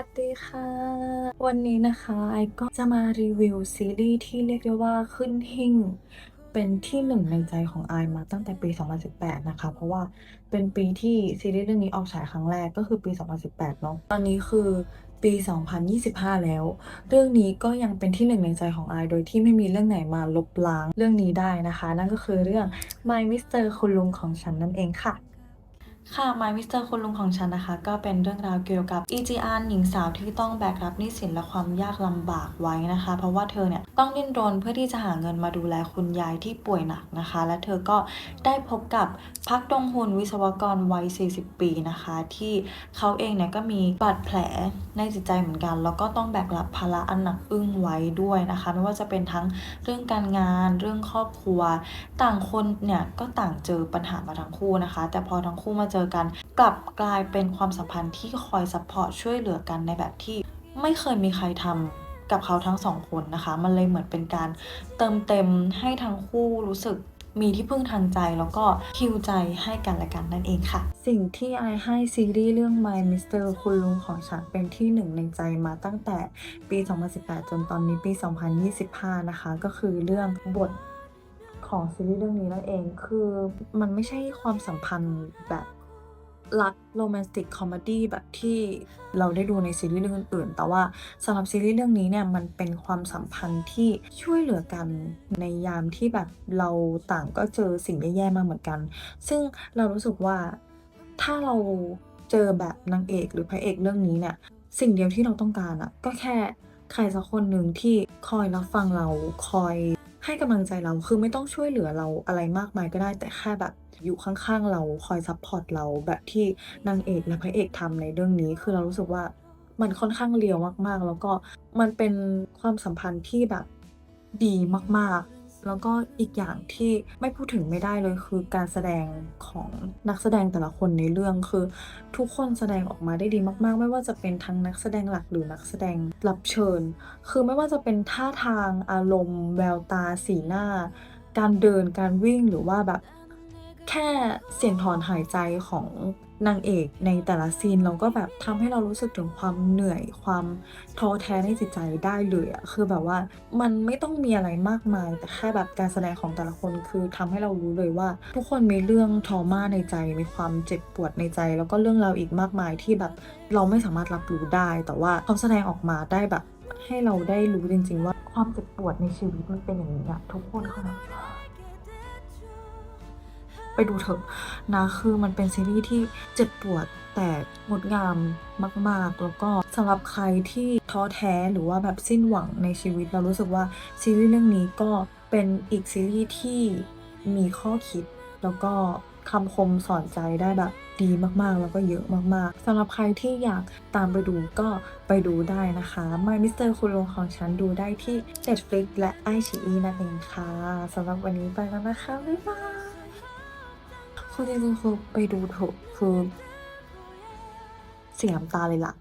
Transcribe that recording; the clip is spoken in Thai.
ัสดีค่ะ วันนี้นะคะไอก็จะมารีวิวซีรีส์ที่เรียกได้ว่าขึ้นหิ่งเป็นที่หนึ่งในใจของไอมาตั้งแต่ปี 2018 นะคะ เพราะว่าเป็นปีที่ซีรีส์เรื่องนี้ออกฉายครั้งแรกก็คือปี 2018 เนาะตอนนี้คือปี 2025 แล้ว เรื่องนี้ก็ยังเป็นที่หนึ่งในใจของไอโดยที่ไม่มีเรื่องไหนมาลบล้างเรื่องนี้ได้นะคะ นั่นก็คือเรื่อง My Mr. คุณลุงของฉันนั่นเองค่ะ ค่ะ My Mr. คุณลุงของฉันนะคะ ก็เป็นเรื่องราวเกี่ยวกับ EGR หญิงสาวที่ต้องแบกรับหนี้สินและความยากลำบากไว้นะคะ เพราะว่าเธอเนี่ยต้องดิ้นรนเพื่อที่จะหาเงินมาดูแลคุณยายที่ป่วยหนักนะคะ และเธอก็ได้พบกับพักดงฮุนวิศวกรวัย 40 ปีนะคะ ที่เขาเองเนี่ยก็มีบาดแผลในจิตใจเหมือนกัน แล้วก็ต้องแบกรับภาระอันหนักอึ้งไว้ด้วยนะคะ ไม่ว่าจะเป็นทั้งเรื่องการงาน เรื่องครอบครัว ต่างคนเนี่ยก็ต่างเจอปัญหามาทั้งคู่นะคะ แต่พอทั้งคู่มาเจอกัน กลับกลายเป็นความสัมพันธ์ที่คอยซัพพอร์ตช่วยเหลือกันในแบบที่ไม่เคยมีใครทำกับเขาทั้งสองคนนะคะ มันเลยเหมือนเป็นการเติมเต็มให้ทั้งคู่รู้สึกมีที่พึ่งทางใจแล้วก็ฮิวใจให้กันและกันนั่นเองค่ะ สิ่งที่ไอให้ซีรีส์เรื่อง My Mr. คุณลุงของฉันเป็นที่หนึ่งในใจมาตั้งแต่ปี 2018 จนตอนนี้ปี 2025 นะคะ ก็คือเรื่องบทของซีรีส์เรื่องนี้นั่นเอง คือมันไม่ใช่ความสัมพันธ์แบบ รักโรแมนติกคอมเมดี้แบบที่เราได้ดูในซีรีส์เรื่องอื่น แต่ว่าสำหรับซีรีส์เรื่องนี้เนี่ยมันเป็นความสัมพันธ์ที่ช่วยเหลือกันในยามที่แบบเราต่างก็เจอสิ่งแย่ๆมาเหมือนกัน ซึ่งเรารู้สึกว่าถ้าเราเจอแบบนางเอกหรือพระเอกเรื่องนี้เนี่ยสิ่งเดียวที่เราต้องการอะก็แค่ใครสักคนหนึ่งที่คอยรับฟังเราคอย ให้กำลังใจเราคือไม่ต้องช่วยเหลือเราอะไรมากมายก็ได้ แต่แค่แบบอยู่ข้างๆเราคอยซัพพอร์ตเราแบบที่นางเอกและพระเอกทำในเรื่องนี้ คือเรารู้สึกว่ามันค่อนข้างเลียวมากๆ แล้วก็มันเป็นความสัมพันธ์ที่แบบดีมากๆ แล้วก็อีกอย่างที่ไม่พูดถึงไม่ได้เลยคือการแสดงของนักแสดงแต่ละคนในเรื่องคือ ทุกคนแสดงออกมาได้ดีมาก ๆ ไม่ว่าจะเป็นทั้งนักแสดงหลักหรือนักแสดงรับเชิญ คือไม่ว่าจะเป็นท่าทางอารมณ์ แววตาสีหน้า การเดินการวิ่งหรือว่าแบบแค่เสียงถอนหายใจของ นางเอกในแต่ละซีนเราก็แบบทำให้เรารู้สึกถึงความเหนื่อยความท้อแท้ในจิตใจได้เลยอะคือแบบว่ามันไม่ต้องมีอะไรมากมาย แต่แค่แบบการแสดงของแต่ละคนคือทำให้เรารู้เลยว่า ทุกคนมีเรื่องทรมาในใจมีความเจ็บปวดในใจ แล้วก็เรื่องราวอีกมากมายที่แบบเราไม่สามารถรับรู้ได้ แต่ว่าเขาแสดงออกมาได้แบบให้เราได้รู้จริง ๆ ว่าความเจ็บปวดในชีวิตมันเป็นอย่างนี้อะทุกคนค่ะ ไปดูเถอะนะคือมันเป็นซีรีส์ที่เจ็บปวดแต่งดงามมาก ๆ แล้วก็สำหรับใครที่ท้อแท้หรือว่าแบบสิ้นหวังในชีวิตเรารู้สึกว่าซีรีส์เรื่องนี้ก็เป็นอีกซีรีส์ที่มีข้อคิด แล้วก็คำคมสอนใจได้แบบดีมากๆ แล้วก็เยอะมากๆสำหรับใครที่อยากตามไปดูก็ไปดูได้นะคะ My Mr. คุณลงของฉันดูได้ที่ Netflix และ iQIYI นั่นเองค่ะสำหรับวันนี้ไปแล้วนะคะ บ๊ายบาย คือจริงๆคือไปดูเถอะคือเสียน้ำตาเลยล่ะ